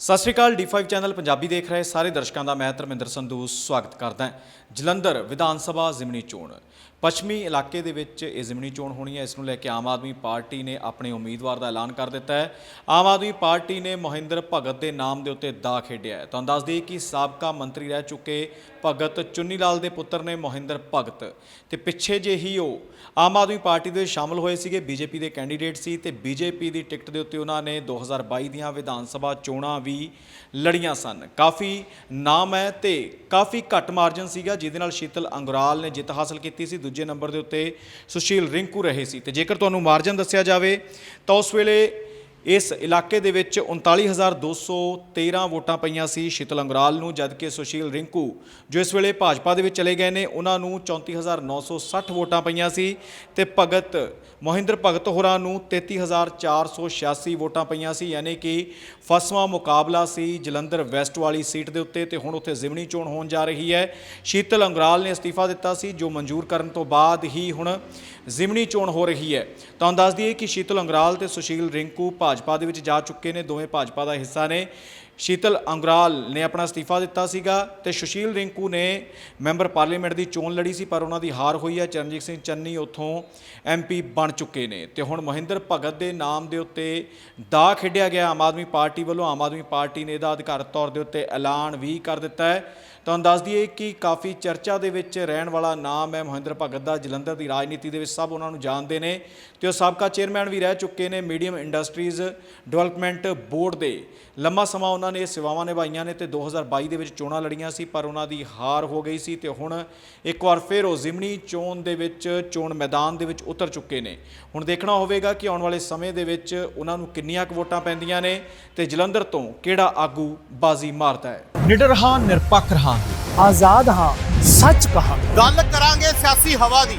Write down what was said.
ਸਤਿ ਸ਼੍ਰੀ ਅਕਾਲ D5 channel Punjabi ਦੇਖ ਰਹੇ ਸਾਰੇ ਦਰਸ਼ਕਾਂ ਦਾ, ਮੈਂ ਧਰਮਿੰਦਰ ਸੰਧੂ ਸਵਾਗਤ ਕਰਦਾ ਹਾਂ। ਜਲੰਧਰ ਵਿਧਾਨ ਸਭਾ ਜ਼ਿਮਨੀ ਚੋਣ। ਪੱਛਮੀ ਇਲਾਕੇ ਦੇ ਵਿੱਚ ਇਹ ਜ਼ਿਮਨੀ ਚੋਣ ਹੋਣੀ ਹੈ। ਇਸ ਨੂੰ ਲੈ ਕੇ ਆਮ ਆਦਮੀ ਪਾਰਟੀ ਨੇ ਆਪਣੇ ਉਮੀਦਵਾਰ ਦਾ ਐਲਾਨ ਕਰ ਦਿੱਤਾ ਹੈ। ਆਮ ਆਦਮੀ ਪਾਰਟੀ ਨੇ ਮੋਹਿੰਦਰ ਭਗਤ ਦੇ ਨਾਮ ਦੇ ਉੱਤੇ ਦਾ ਖੇਡਿਆ ਹੈ। ਤੁਹਾਨੂੰ ਦੱਸ ਦਈਏ ਕਿ ਸਾਬਕਾ ਮੰਤਰੀ ਰਹਿ ਚੁੱਕੇ ਭਗਤ ਚੁੰਨੀ ਲਾਲ ਦੇ ਪੁੱਤਰ ਨੇ ਮੋਹਿੰਦਰ ਭਗਤ। ਤੇ ਪਿੱਛੇ ਜੇ ਹੀ ਉਹ ਆਮ ਆਦਮੀ ਪਾਰਟੀ ਦੇ ਸ਼ਾਮਲ ਹੋਏ ਸੀਗੇ। ਬੀਜੇਪੀ ਦੇ ਕੈਂਡੀਡੇਟ ਸੀ ਤੇ ਬੀਜੇਪੀ ਦੀ ਟਿਕਟ ਦੇ ਉੱਤੇ ਉਹਨਾਂ ਨੇ 2022 ਦੀਆਂ ਵਿਧਾਨ ਸਭਾ ਚੋਣਾਂ ਵੀ ਲੜੀਆਂ ਸਨ। ਕਾਫੀ ਨਾਮ ਹੈ ਤੇ ਕਾਫੀ ਘੱਟ ਮਾਰਜਨ ਸੀਗਾ, ਜਿਹਦੇ ਨਾਲ ਸ਼ੀਤਲ ਅੰਗਰਾਲ ਨੇ ਜਿੱਤ ਹਾਸਲ ਕੀਤੀ ਸੀ। ਦੂਜੇ ਨੰਬਰ ਦੇ ਉੱਤੇ ਸੁਸ਼ੀਲ ਰਿੰਕੂ ਰਹੇ ਸੀ। ਤੇ ਜੇਕਰ ਤੁਹਾਨੂੰ ਮਾਰਜਨ ਦੱਸਿਆ ਜਾਵੇ, ਤਾਂ ਉਸ ਵੇਲੇ ਇਸ ਇਲਾਕੇ ਦੇ ਵਿੱਚ 39213 ਵੋਟਾਂ ਪਈਆਂ ਸੀ ਸ਼ੀਤਲ ਅੰਗਰਾਲ ਨੂੰ, ਜਦਕਿ ਸੁਸ਼ੀਲ ਰਿੰਕੂ, ਜੋ ਇਸ ਵੇਲੇ ਭਾਜਪਾ ਦੇ ਵਿੱਚ ਚਲੇ ਗਏ ਨੇ, ਉਹਨਾਂ ਨੂੰ 34960 ਵੋਟਾਂ ਪਈਆਂ ਸੀ ਤੇ ਭਗਤ, ਮੋਹਿੰਦਰ ਭਗਤ ਹੋਰਾਂ ਨੂੰ 33486 ਵੋਟਾਂ ਪਈਆਂ ਸੀ, ਯਾਨੀ ਕਿ ਫਸਵਾਂ ਮੁਕਾਬਲਾ ਸੀ ਜਲੰਧਰ ਵੈਸਟ ਵਾਲੀ ਸੀਟ ਦੇ ਉੱਤੇ ਤੇ ਹੁਣ ਉੱਥੇ ਜ਼ਿਮਨੀ ਚੋਣ ਹੋਣ ਜਾ ਰਹੀ ਹੈ। ਸ਼ੀਤਲ ਅੰਗਰਾਲ ਨੇ ਅਸਤੀਫਾ ਦਿੱਤਾ ਸੀ, ਜੋ ਮਨਜ਼ੂਰ ਕਰਨ ਤੋਂ ਬਾਅਦ ਹੀ ਹੁਣ ਜ਼ਿਮਨੀ ਚੋਣ ਹੋ ਰਹੀ ਹੈ। ਤੁਹਾਨੂੰ ਦੱਸ ਦਈਏ ਕਿ ਸ਼ੀਤਲ ਅੰਗਰਾਲ ਤੇ ਸੁਸ਼ੀਲ ਰਿੰਕੂ ਭਾਜਪਾ ਦੇ ਵਿੱਚ ਜਾ ਚੁੱਕੇ ਨੇ, ਦੋਵੇਂ ਭਾਜਪਾ ਦਾ ਹਿੱਸਾ ਨੇ। ਸ਼ੀਤਲ ਅੰਗਰਾਲ ਨੇ ਆਪਣਾ ਅਸਤੀਫਾ ਦਿੱਤਾ ਸੀਗਾ ਤੇ ਸੁਸ਼ੀਲ ਰਿੰਕੂ ਨੇ ਮੈਂਬਰ ਪਾਰਲੀਮੈਂਟ ਦੀ ਚੋਣ ਲੜੀ ਸੀ, ਪਰ ਉਹਨਾਂ ਦੀ ਹਾਰ ਹੋਈ ਹੈ। ਚਰਨਜੀਤ ਸਿੰਘ ਚੰਨੀ ਉੱਥੋਂ ਐਮਪੀ ਬਣ ਚੁੱਕੇ ਨੇ ਤੇ ਹੁਣ ਮਹਿੰਦਰ ਭਗਤ ਦੇ ਨਾਮ ਦੇ ਉੱਤੇ ਦਾ ਖੇਡਿਆ ਗਿਆ। ਆਮ ਆਦਮੀ ਪਾਰਟੀ ਵੱਲੋਂ ਆਮ ਆਦਮੀ ਪਾਰਟੀ ਨੇ ਇਹਦਾ ਅਧਿਕਾਰਤ ਤੌਰ ਦੇ ਉੱਤੇ ਐਲਾਨ ਵੀ ਕਰ ਦਿੱਤਾ ਹੈ। ਤੁਹਾਨੂੰ ਦੱਸ ਦਈਏ ਕਿ ਕਾਫੀ ਚਰਚਾ ਦੇ ਵਿੱਚ ਰਹਿਣ ਵਾਲਾ ਨਾਮ ਹੈ ਮਹਿੰਦਰ ਭਗਤ ਦਾ, ਜਲੰਧਰ ਦੀ ਰਾਜਨੀਤੀ ਦੇ ਵਿੱਚ ਸਭ ਉਹਨਾਂ ਨੂੰ ਜਾਣਦੇ ਨੇ ਤੇ ਉਹ ਸਾਬਕਾ ਚੇਅਰਮੈਨ ਵੀ ਰਹਿ ਚੁੱਕੇ ਨੇ। ਮੀਡੀਅਮ ਇੰਡਸਟਰੀਜ਼ ਡਿਵੈਲਪਮੈਂਟ ਬੋਰਡ ਦੇ। ਲੰਮਾ ਸਮਾਂ ਉਹਨਾਂ ਨੇ ਇਹ ਸੇਵਾਵਾਂ ਨਿਭਾਈਆਂ ਨੇ ਤੇ 2022 ਦੇ ਵਿੱਚ ਚੋਣਾਂ ਲੜੀਆਂ ਸੀ ਪਰ ਉਹਨਾਂ ਦੀ ਹਾਰ ਹੋ ਗਈ ਸੀ ਤੇ ਹੁਣ ਇੱਕ ਵਾਰ ਫਿਰ ਉਹ ਜ਼ਿਮਨੀ ਚੋਣ ਦੇ ਵਿੱਚ ਚੋਣ ਮੈਦਾਨ ਦੇ ਵਿੱਚ ਉਤਰ ਚੁੱਕੇ ਨੇ। ਹੁਣ ਦੇਖਣਾ ਹੋਵੇਗਾ ਕਿ ਆਉਣ ਵਾਲੇ ਸਮੇਂ ਦੇ ਵਿੱਚ ਉਹਨਾਂ ਨੂੰ ਕਿੰਨੀਆਂ ਕੁ ਵੋਟਾਂ ਪੈਂਦੀਆਂ ਨੇ ਤੇ ਜਲੰਧਰ ਤੋਂ ਕਿਹੜਾ ਆਗੂ ਬਾਜ਼ੀ ਮਾਰਦਾ ਹੈ। ਨਿਡਰ ਹਾਂ ਨਿਰਪੱਖ ਰਹਾਂਗੇ। ਆਜ਼ਾਦ ਹਾਂ ਸੱਚ ਕਹਾ ਗੱਲ ਕਰਾਂਗੇ ਸਿਆਸੀ ਹਵਾ ਦੀ।